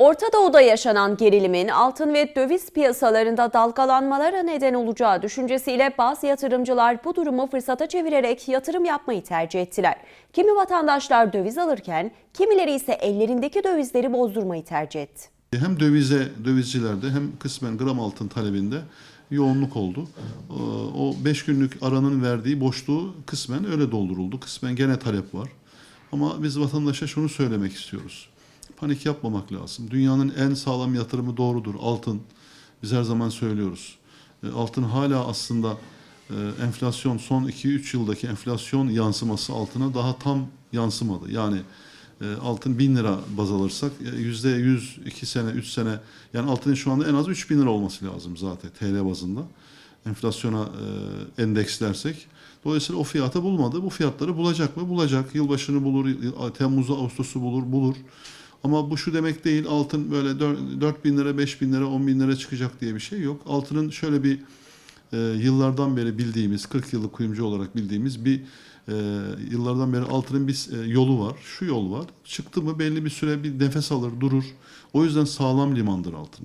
Orta Doğu'da yaşanan gerilimin altın ve döviz piyasalarında dalgalanmalara neden olacağı düşüncesiyle bazı yatırımcılar bu durumu fırsata çevirerek yatırım yapmayı tercih ettiler. Kimi vatandaşlar döviz alırken kimileri ise ellerindeki dövizleri bozdurmayı tercih etti. Hem dövize, dövizcilerde hem kısmen gram altın talebinde yoğunluk oldu. Ee, O 5 günlük aranın verdiği boşluğu kısmen öyle dolduruldu. Kısmen gene talep var. Ama biz vatandaşa şunu söylemek istiyoruz. Panik yapmamak lazım. Dünyanın en sağlam yatırımı doğrudur. Altın. Biz her zaman söylüyoruz. E, Altın hala aslında e, enflasyon son 2-3 yıldaki enflasyon yansıması altına daha tam yansımadı. Yani e, altın 1000 lira baz alırsak e, yüzde 100 2 sene 3 sene yani altının şu anda en az 3000 lira olması lazım zaten TL bazında. Enflasyona endekslersek. Dolayısıyla o fiyatı bulmadı. Bu fiyatları bulacak mı? Bulacak. Yılbaşını bulur, Temmuz'u, Ağustos'u bulur, bulur. Ama bu şu demek değil altın böyle 4 bin lira, 5 bin lira, 10 bin lira çıkacak diye bir şey yok. Altının şöyle bir e, yıllardan beri bildiğimiz, 40 yıllık kuyumcu olarak bildiğimiz bir e, yıllardan beri altının bir e, yolu var. Şu yol var. Çıktı mı belli bir süre bir nefes alır, durur. O yüzden sağlam limandır altın.